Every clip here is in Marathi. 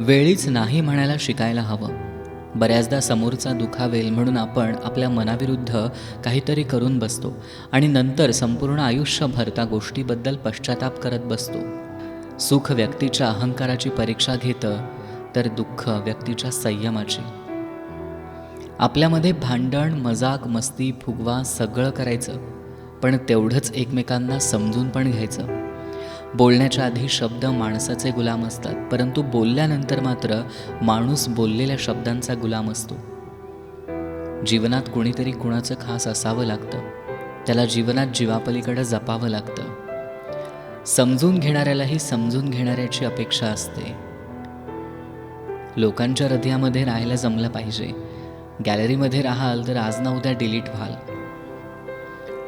वेळीच नाही म्हणायला शिकायला हवं. बऱ्याचदा समोरचा दुखावेल म्हणून आपण आपल्या मनाविरुद्ध काहीतरी करून बसतो आणि नंतर संपूर्ण आयुष्यभर त्या गोष्टीबद्दल पश्चाताप करत बसतो. सुख व्यक्तीच्या अहंकाराची परीक्षा घेतं तर दुःख व्यक्तीच्या संयमाची. आपल्यामध्ये भांडण मजाक मस्ती फुगवा सगळं करायचं पण तेवढंच एकमेकांना समजून पण घ्यायचं. बोलण्याच्या आधी शब्द माणसाचे गुलाम असतात परंतु बोलल्यानंतर मात्र माणूस बोललेल्या शब्दांचा गुलाम असतो. जीवनात कोणीतरी कुणाचं खास असावं लागतं. त्याला जीवनात जीवापलीकडे जपावं लागतं. समजून घेणाऱ्यालाही समजून घेणाऱ्याची अपेक्षा असते. लोकांच्या हृदयामध्ये राहायला जमलं पाहिजे. गॅलरीमध्ये राहाल तर आज ना उद्या डिलीट व्हाल.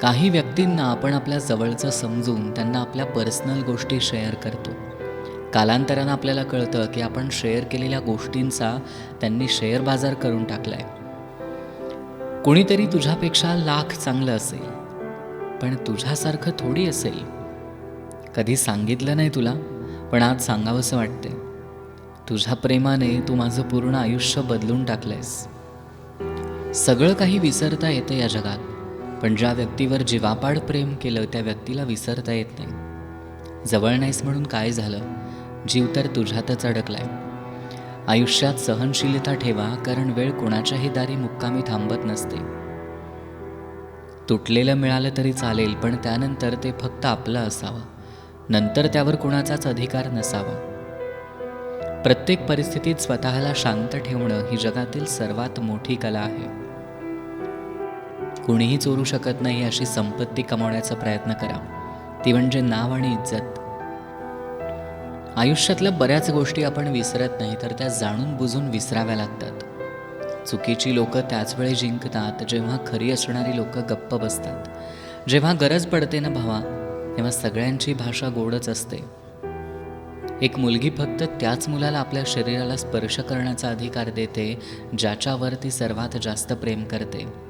काही व्यक्तींना आपण आपल्या जवळचं समजून त्यांना आपल्या पर्सनल गोष्टी शेअर करतो. कालांतरानं आपल्याला कळतं की आपण शेअर केलेल्या गोष्टींचा त्यांनी शेअर बाजार करून टाकलाय. कोणीतरी तुझ्यापेक्षा लाख चांगलं असेल पण तुझ्यासारखं थोडी असेल. कधी सांगितलं नाही तुला पण आज सांगावंसं वाटते तुझ्या प्रेमाने तू माझं पूर्ण आयुष्य बदलून टाकलंयस. सगळं काही विसरता येतं या जगात. पण ज्या व्यक्तीवर जीवापाड प्रेम केलं त्या व्यक्तीला विसरता येत नाही. जवळ नाहीस म्हणून काय झालं? जीव तर तुझ्यातच अडकलाय. आयुष्यात सहनशीलता ठेवा कारण वेळ कोणाच्याही दारी मुक्कामी थांबत नसते. तुटलेलं मिळालं तरी चालेल पण त्यानंतर ते फक्त आपलं असावं. नंतर त्यावर कुणाचाच अधिकार नसावा. प्रत्येक परिस्थितीत स्वतःला शांत ठेवणं ही जगातील सर्वात मोठी कला आहे. कुणीही चोरू शकत नाही अशी संपत्ती कमावण्याचा प्रयत्न करा. ती म्हणजे नाव आणि इज्जत. आयुष्यातल्या बऱ्याच गोष्टी आपण विसरत नाही तर त्या जाणून बुजून विसराव्या लागतात. चुकीची लोकं त्याच वेळी जिंकतात जेव्हा खरी असणारी लोकं गप्प बसतात. जेव्हा गरज पडते ना भावा तेव्हा सगळ्यांची भाषा गोडच असते. एक मुलगी फक्त त्याच मुलाला आपल्या शरीराला स्पर्श करण्याचा अधिकार देते ज्याच्यावर ती सर्वात जास्त प्रेम करते.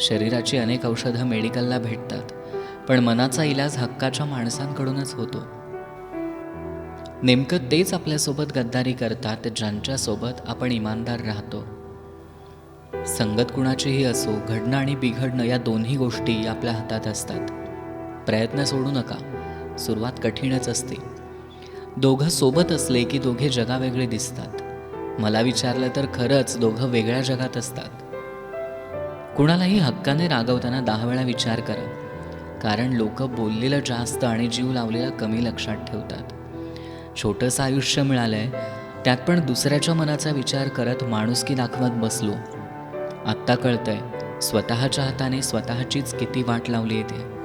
शरीराची अनेक औषधं मेडिकलला भेटतात पण मनाचा इलाज हक्काच्या माणसांकडूनच होतो. नेमकं तेच आपल्यासोबत गद्दारी करतात ज्यांच्यासोबत आपण इमानदार राहतो. संगत कुणाचीही असो घडणं आणि बिघडणं या दोन्ही गोष्टी आपल्या हातात असतात. प्रयत्न सोडू नका सुरुवात कठीणच असते. दोघं सोबत असले की दोघे जगावेगळे दिसतात. मला विचारलं तर खरंच दोघं वेगळ्या जगात असतात. कुणालाही हक्काने रागवताना दहा वेळा विचार करा. कारण लोक बोललेलं जास्त आणि जीव लावलेला कमी लक्षात ठेवतात. छोटंसं आयुष्य मिळालंय त्यात पण दुसऱ्याच्या मनाचा विचार करत माणुसकी दाखवत बसलो. आत्ता कळतंय स्वतःच्या हाताने स्वतःचीच किती वाट लावली येते